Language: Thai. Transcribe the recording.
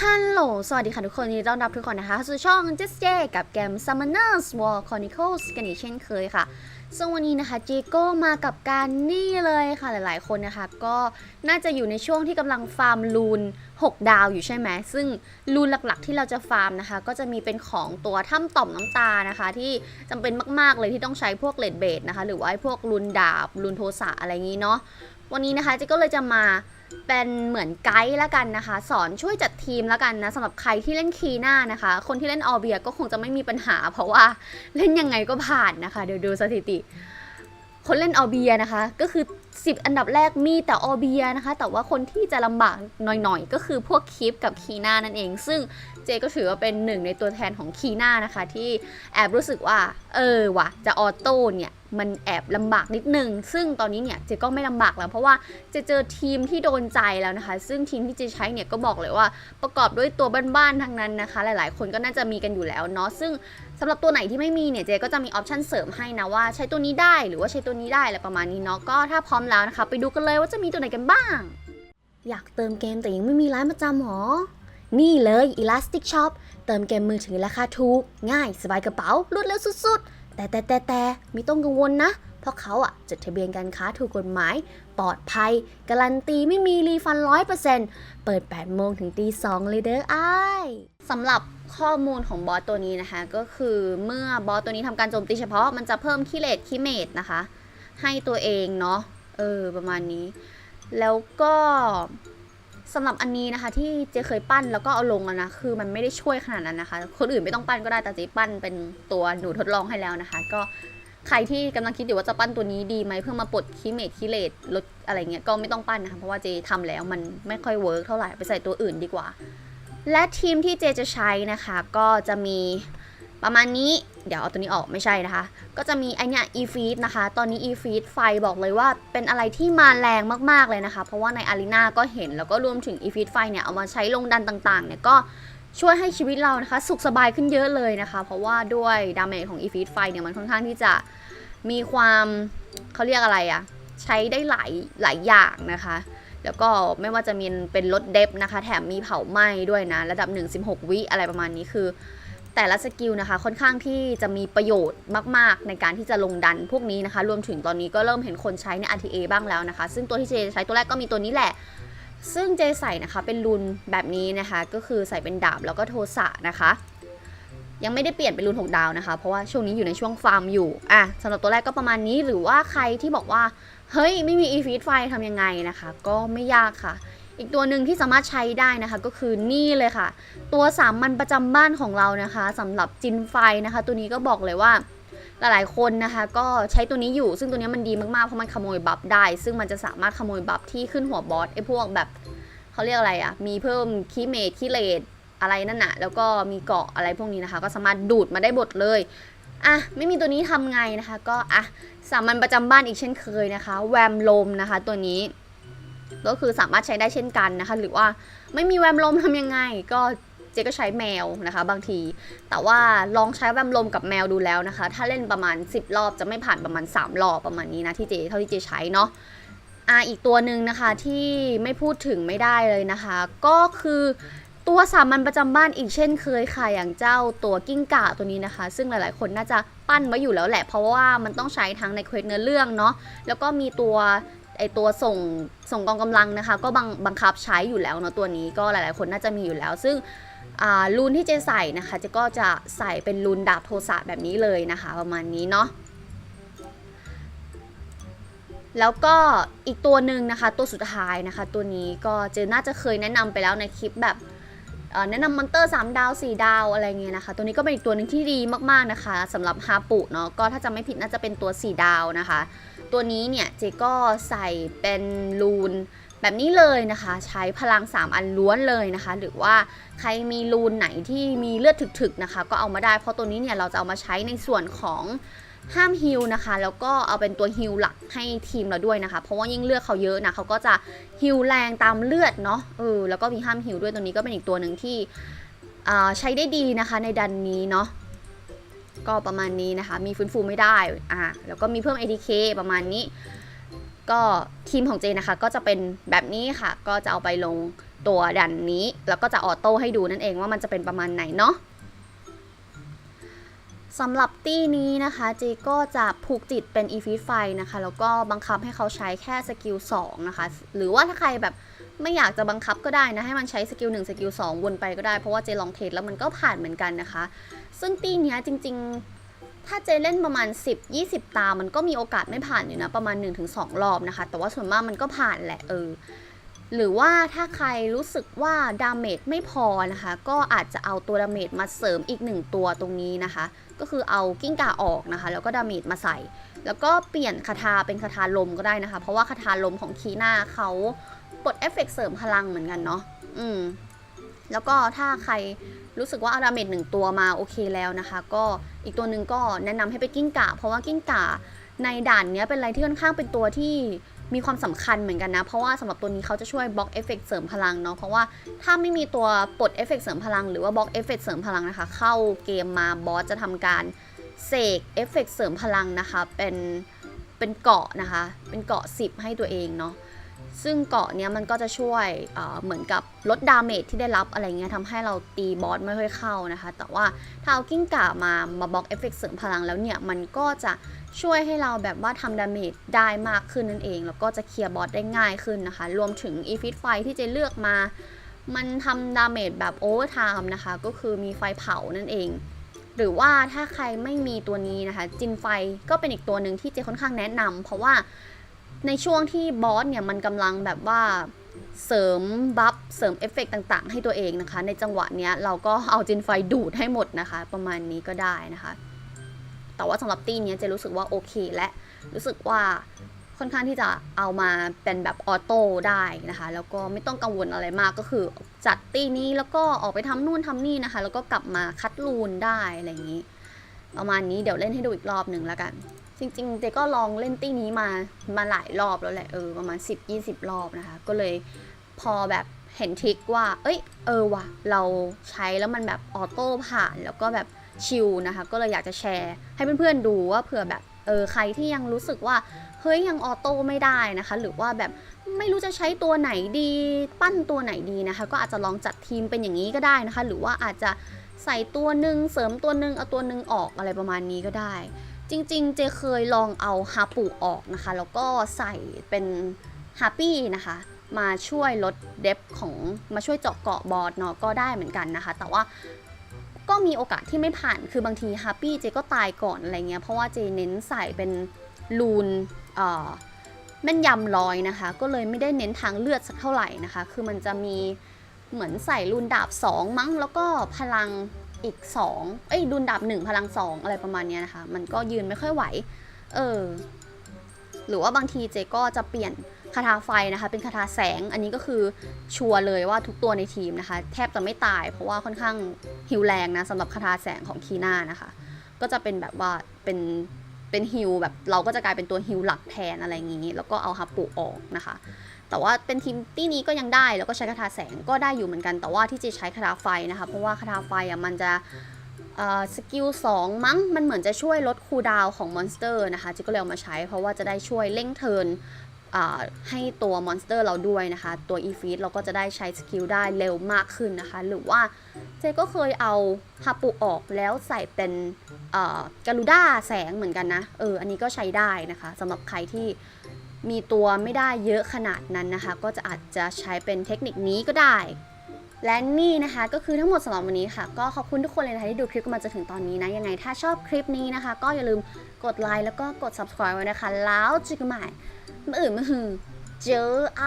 ฮัลโหล สวัสดีค่ะทุกคนยินดีต้อนรับทุกคนนะคะสู่ช่อง j เจกับเกม Summoners War Chronicles กันอีกเช่นเคยค่ะ ซึ่งวันนี้นะคะเจโก้มากับการนี่เลยค่ะหลายๆ คนนะคะ ก็น่าจะอยู่ในช่วงที่กำลังฟาร์มลูน 6 ดาวอยู่ใช่ไหม ซึ่งลูนหลักๆ ที่เราจะฟาร์มนะคะ ก็จะมีเป็นของตัวถ้ำต่อมน้ำตานะคะ ที่จำเป็นมากๆเลยที่ต้องใช้พวกเลดเบดนะคะ หรือว่าไอ้พวกลูนดาบลูนโทสะอะไรอย่างนี้เนาะวันนี้นะคะเจก็เลยจะมา เป็นเหมือนไกด์แล้วกันนะคะ สอนช่วยจัดทีมแล้วกันนะสำหรับใครที่เล่นคีหน้านะคะ คนที่เล่นออเบียก็คงจะไม่มีปัญหา เพราะว่าเล่นยังไงก็ผ่านนะคะ เดี๋ยวดูสถิติ คนเล่นออเบียนะคะ ก็คือ 10 อันดับแรกมีแต่ออเบียนะคะ แต่ว่าคนที่จะลำบากหน่อยๆ ก็คือพวกคิปกับคีน้านั่นเอง ซึ่งเจก็ถือว่าเป็นหนึ่งในตัวแทนของคีน้านะคะ ที่แอบรู้สึกว่า เออวะจะออโต้เนี่ย มันแอบลำบากนิดนึง ซึ่งตอนนี้เนี่ยเจก็ไม่ลำบากแล้ว เพราะว่าเจะเจอทีมที่โดนใจแล้วนะคะ ซึ่งทีมที่เจใช้เนี่ยก็บอกเลยว่าประกอบด้วยตัวบ้านๆทั้งนั้นนะคะ หลายๆ คนก็น่าจะมีกันอยู่แล้วเนาะซึ่งสำหรับตัวไหนที่ไม่มีเนี่ยเจก็จะมีออปชันเสริมให้นะว่าใช้ตัวนี้ได้หรือว่าใช้ตัวนี้ได้อะไรประมาณนี้เนาะก็ถ้าพร้อมแล้วนะคะ ไปดูกันเลยว่าจะมีตัวไหนกันบ้าง อยากเติมเกมแต่ยังไม่มีร้านประจำหรอ นี่เลย Elastic Shop เติมเกมมือถือราคาถูก ง่ายสบายกระเป๋ารวดเร็วสุดๆ แต่แต่แต่แต่ไม่ต้องกังวลนะ เพราะเขาอะจดทะเบียนการค้าถูกกฎหมาย ปลอดภัย การันตีไม่มีรีฟันร้อยเปอร์เซ็นต์เปิด8โมงถึงตี2เลยเด้ออ้ายสำหรับข้อมูลของบอสตัวนี้นะคะ ก็คือเมื่อบอสตัวนี้ทำการโจมตีเฉพาะมันจะเพิ่มคิเลตคิเมตนะคะ ให้ตัวเองเนาะ เออประมาณนี้ แล้วก็สำหรับอันนี้นะคะ ที่เจเคยปั้นแล้วก็เอาลงนะคือมันไม่ได้ช่วยขนาดนั้นนะคะ คนอื่นไม่ต้องปั้นก็ได้แต่เจปั้นเป็นตัวหนูทดลองให้แล้วนะคะ ก็ใครที่กำลังคิดอยู่ว่าจะปั้นตัวนี้ดีไหมเพื่อมาปลดคิเมตคิเลตลดอะไรเงี้ยก็ไม่ต้องปั้นนะคะเพราะว่าเจทำแล้วมันไม่ค่อยเวิร์กเท่าไหร่ไปใส่ตัวอื่นดีกว่า และทีมที่เจจะใช้นะคะ ก็จะมีประมาณนี้ เดี๋ยวเอาตัวนี้ออกไม่ใช่นะคะ ก็จะมีไอเนี้ย e f e e d นะคะ ตอนนี้ e f e e d ไฟบอกเลยว่าเป็นอะไรที่มาแรงมากๆเลยนะคะ เพราะว่าในอารีนาก็เห็นแล้วก็รวมถึง e f e e d ไฟเนี่ยเอามาใช้ลงดันต่างๆเนี่ยก็ช่วยให้ชีวิตเรานะคะ สุขสบายขึ้นเยอะเลยนะคะ เพราะว่าด้วยดาเมจของ e f e e d ไฟเนี่ยมันค่อนข้างที่จะมีความเขาเรียกอะไรอะใช้ได้หลายหลายอย่างนะคะแล้วก็ไม่ว่าจะมีเป็นลดเดฟนะคะ แถมมีเผาไหม้ด้วยนะ ระดับ 1 16 วิอะไรประมาณนี้คือ แต่ละสกิลนะคะค่อนข้างที่จะมีประโยชน์มาก ๆ ในการที่จะลงดันพวกนี้นะคะ รวมถึงตอนนี้ก็เริ่มเห็นคนใช้ใน RTA บ้างแล้วนะคะ ซึ่งตัวที่เจใช้ตัวแรกก็มีตัวนี้แหละ ซึ่งเจใส่นะคะเป็นรุนแบบนี้นะคะ ก็คือใส่เป็นดาบแล้วก็โทสะนะคะ ยังไม่ได้เปลี่ยนเป็นรุน6ดาวนะคะ เพราะว่าช่วงนี้อยู่ในช่วงฟาร์มอยู่อะสำหรับตัวแรกก็ประมาณนี้หรือว่าใครที่บอกว่าเฮ้ยไม่มี e f e e d ไฟทำยังไงนะคะ ก็ไม่ยากค่ะ อีกตัวหนึ่งที่สามารถใช้ได้นะคะก็คือนี่เลยค่ะ ตัวสามัญประจำบ้านของเรานะคะสำหรับจินไฟนะคะ ตัวนี้ก็บอกเลยว่าหลายๆคนนะคะ ก็ใช้ตัวนี้อยู่ซึ่งตัวนี้มันดีมากๆเพราะมันขโมยบัฟได้ ซึ่งมันจะสามารถขโมยบัฟที่ขึ้นหัวบอสไอ้พวกแบบเขาเรียกอะไรอะ่ะมีเพิ่มคีเมทคีเลตอะไรนั่นน่ะแล้วก็มีเกาะอะไรพวกนี้นะคะ ก็สามารถดูดมาได้หมดเลยอะไม่มีตัวนี้ทำไงนะคะ ก็อะสามัญประจำบ้านอีกเช่นเคยนะคะ แวมลมนะคะ ตัวนี้ ก็คือสามารถใช้ได้เช่นกันนะคะ หรือว่าไม่มีแวมลมทำยังไง ก็เจ๊ก็ใช้แมวนะคะ บางที แต่ว่าลองใช้แวมลมกับแมวดูแล้วนะคะ ถ้าเล่นประมาณ 10 รอบจะไม่ผ่านประมาณ 3 รอบประมาณนี้นะที่เจเท่าที่เจใช้เนาะอ่าอีกตัวหนึ่งนะคะที่ไม่พูดถึงไม่ได้เลยนะคะ ก็คือตัวสามัญประจำบ้านอีกเช่นเคยค่ะอย่างเจ้าตัวกิ้งก่าตัวนี้นะคะ ซึ่งหลายๆ คนน่าจะปั้นไว้อยู่แล้วแหละเพราะว่ามันต้องใช้ทั้งในเควสเนื้อเรื่องเนาะแล้วก็มีตัว ไอตัวส่งส่งกองกำลังนะคะ ก็บังบังคับใช้อยู่แล้วเนาะตัวนี้ก็หลายๆ คนน่าจะมีอยู่แล้ว ซึ่งลูนที่เจใส่นะคะจะก็จะใส่เป็นรูนดาบโทสะแบบนี้เลยนะคะ ประมาณนี้เนาะแล้วก็อีกตัวหนึ่งนะคะ ตัวสุดท้ายนะคะ ตัวนี้ก็เจน่าจะเคยแนะนำไปแล้วในคลิปแบบ แนะนำมอนเตอร์ 3 ดาว 4 ดาวอะไรเงี้ยนะคะ ตัวนี้ก็เป็นอีกตัวหนึ่งที่ดีมากๆนะคะสำหรับฮาปุเนาะก็ถ้าจำไม่ผิดน่าจะเป็นตัว 4 ดาวนะคะ ตัวนี้เนี่ยเจก็ใส่เป็นรูนแบบนี้เลยนะคะ ใช้พลัง 3 อันล้วนเลยนะคะ หรือว่าใครมีรูนไหนที่มีเลือดถึกๆนะคะ ก็เอามาได้เพราะตัวนี้เนี่ยเราจะเอามาใช้ในส่วนของ ห้ามฮิลนะคะ แล้วก็เอาเป็นตัวฮิลหลักให้ทีมเราด้วยนะคะ เพราะว่ายิ่งเลือดเขาเยอะนะเขาก็จะฮิลแรงตามเลือดเนาะเออแล้วก็มีห้ามฮิลด้วยตัวนี้ก็เป็นอีกตัวหนึ่งที่ใช้ได้ดีนะคะในดันนี้เนาะก็ประมาณนี้นะคะ มีฟื้นฟูไม่ได้อ่าแล้วก็มีเพิ่ม ATK ประมาณนี้ ก็ทีมของเจนะคะ ก็จะเป็นแบบนี้ค่ะ ก็จะเอาไปลงตัวดันนี้ แล้วก็จะออโต้ให้ดูนั่นเองว่ามันจะเป็นประมาณไหนเนาะ สำหรับตี้นี้นะคะเจก็จะผูกจิตเป็นอีฟีไฟนะคะ แล้วก็บังคับให้เขาใช้แค่สกิล2นะคะ หรือว่าถ้าใครแบบไม่อยากจะบังคับก็ได้นะ ให้มันใช้สกิล1สกิล2วนไปก็ได้ เพราะว่าเจลองเทสแล้วมันก็ผ่านเหมือนกันนะคะ ซึ่งตี้นี้จริง ๆ ถ้าเจเล่นประมาณ 10-20 ตา มันก็มีโอกาสไม่ผ่านอยู่นะ ประมาณ 1-2 รอบนะคะ แต่ว่าส่วนมากมันก็ผ่านแหละเออ หรือว่าถ้าใครรู้สึกว่าดาเมจไม่พอนะคะ ก็อาจจะเอาตัวดาเมจมาเสริมอีกหนึ่งตัวตรงนี้นะคะ ก็คือเอากิ้งก่าออกนะคะ แล้วก็ดาเมจมาใส่ แล้วก็เปลี่ยนคาถาเป็นคาถาลมก็ได้นะคะ เพราะว่าคาถาลมของคีน่าเขาปลดเอฟเฟกต์เสริมพลังเหมือนกันเนาะอืมแล้วก็ถ้าใครรู้สึกว่าเอาดาเมจหนึ่งตัวมาโอเคแล้วนะคะ ก็อีกตัวหนึ่งก็แนะนำให้ไปกิ้งก่าเพราะว่ากิ้งก่าในด่านเนี้ยเป็นอะไรที่ค่อนข้างเป็นตัวที่ มีความสำคัญเหมือนกันนะ เพราะว่าสำหรับตัวนี้เขาจะช่วยบล็อกเอฟเฟกต์เสริมพลังเนาะเพราะว่าถ้าไม่มีตัวปลดเอฟเฟกต์เสริมพลังหรือว่าบล็อกเอฟเฟกต์เสริมพลังนะคะ เข้าเกมมาบอสจะทำการเสกเอฟเฟกต์เสริมพลังนะคะ เป็นเป็นเกาะนะคะ เป็นเกาะ 10 ให้ตัวเองเนาะ ซึ่งเกาะเนี้ยมันก็จะช่วยเหมือนกับลดดาเมจที่ได้รับอะไรเงี้ยทำให้เราตีบอสไม่ค่อยเข้านะคะ แต่ว่าถ้าเอากิ้งก่ามามาบล็อกเอฟเฟกต์เสริมพลังแล้วเนี่ยมันก็จะช่วยให้เราแบบว่าทำดาเมจได้มากขึ้นนั่นเอง แล้วก็จะเคลียร์บอสได้ง่ายขึ้นนะคะ รวมถึงอีฟิตไฟที่จะเลือกมา มันทำดาเมจแบบโอเวอร์ไทม์นะคะ ก็คือมีไฟเผานั่นเอง หรือว่าถ้าใครไม่มีตัวนี้นะคะ จินไฟก็เป็นอีกตัวหนึ่งที่เจค่อนข้างแนะนำเพราะว่า ในช่วงที่บอสเนี่ยมันกำลังแบบว่าเสริมบัฟเสริมเอฟเฟกต่างๆ ให้ตัวเองนะคะ ในจังหวะเนี้ยเราก็เอาจินไฟดูดให้หมดนะคะ ประมาณนี้ก็ได้นะคะ แต่ว่าสำหรับตีเนี้ยจะรู้สึกว่าโอเคและรู้สึกว่าค่อนข้างที่จะเอามาเป็นแบบออโต้ได้นะคะ แล้วก็ไม่ต้องกังวลอะไรมากก็คือ จัดตีนี้แล้วก็ออกไปทำนู่นทำนี่นะคะ แล้วก็กลับมาคัดลูนได้อะไรอย่างนี้ ประมาณนี้เดี๋ยวเล่นให้ดูอีกรอบหนึ่งแล้วกัน จริงๆเจก็ลองเล่นตี้นี้มามาหลายรอบแล้วแหละเออประมาณ 10-20 รอบนะคะ ก็เลยพอแบบเห็นทริคว่า เอ้ย เออว่ะ เราใช้แล้วมันแบบออโต้ผ่านแล้วก็แบบชิลนะคะ ก็เลยอยากจะแชร์ให้เพื่อนๆดูว่าเผื่อแบบ เออ ใครที่ยังรู้สึกว่า เฮ้ย ยังออโต้ไม่ได้นะคะ หรือว่าแบบไม่รู้จะใช้ตัวไหนดี ปั้นตัวไหนดีนะคะ ก็อาจจะลองจัดทีมเป็นอย่างนี้ก็ได้นะคะ หรือว่าอาจจะใส่ตัวหนึ่งเสริมตัวหนึ่งเอาตัวหนึ่งออกอะไรประมาณนี้ก็ได้ จริงๆ เจเคยลองเอาฮาปูออกนะคะ แล้วก็ใส่เป็นฮาปี้นะคะ มาช่วยลดเดฟของมาช่วยเจาะเกาะบอสเนาะก็ได้เหมือนกันนะคะ แต่ว่าก็มีโอกาสที่ไม่ผ่านคือบางทีฮาปี้เจก็ตายก่อนอะไรเงี้ยเพราะว่าเจเน้นใส่เป็นลูนเอ่อแม่นยำลอยนะคะ ก็เลยไม่ได้เน้นทางเลือดสักเท่าไหร่นะคะ คือมันจะมีเหมือนใส่ลูนดาบ 2 มั้ง แล้วก็พลัง อีก2เอ้ยดุนดาบ1พลัง 2 อะไรประมาณนี้นะคะ มันก็ยืนไม่ค่อยไหว เออ หรือว่าบางทีเจก็จะเปลี่ยนคาถาไฟนะคะ เป็นคาถาแสง อันนี้ก็คือชัวร์เลยว่าทุกตัวในทีมนะคะ แทบจะไม่ตาย เพราะว่าค่อนข้างฮิวแรงนะสำหรับคาถาแสงของคีน่านะคะ ก็จะเป็นแบบว่าเป็น เป็นฮิวแบบเราก็จะกลายเป็นตัวฮิวหลักแทนอะไรอย่างนี้ แล้วก็เอาฮับปุออกนะคะ แต่ว่าเป็นทีมตี้นี้ก็ยังได้แล้วก็ใช้คาถาแสงก็ได้อยู่เหมือนกัน แต่ว่าที่จะใช้คาถาไฟนะคะเพราะว่าคาถาไฟอะมันจะสกิลสองมั้งมันเหมือนจะช่วยลดคูดาวของมอนสเตอร์นะคะจิก็เลยเอามาใช้เพราะว่าจะได้ช่วยเร่งเทินให้ตัวมอนสเตอร์เราด้วยนะคะ ตัวอีฟีดเราก็จะได้ใช้สกิลได้เร็วมากขึ้นนะคะ หรือว่า เจก็เคยเอาฮาปุออกแล้วใส่เป็นกาลูด้าแสงเหมือนกันนะ เออ อันนี้ก็ใช้ได้นะคะสำหรับใครที่มีตัวไม่ได้เยอะขนาดนั้นนะคะ ก็จะอาจจะใช้เป็นเทคนิคนี้ก็ได้ และนี่นะคะก็คือทั้งหมดสำหรับวันนี้ค่ะ ก็ขอบคุณทุกคนเลยนะคะที่ดูคลิปกันมาจนถึงตอนนี้นะ ยังไงถ้าชอบคลิปนี้นะคะ ก็อย่าลืมกดไลค์แล้วก็กด subscribe ไว้นะคะ แล้วเจอกันใหม่มื่ออื่นมื่อหือเจอไอ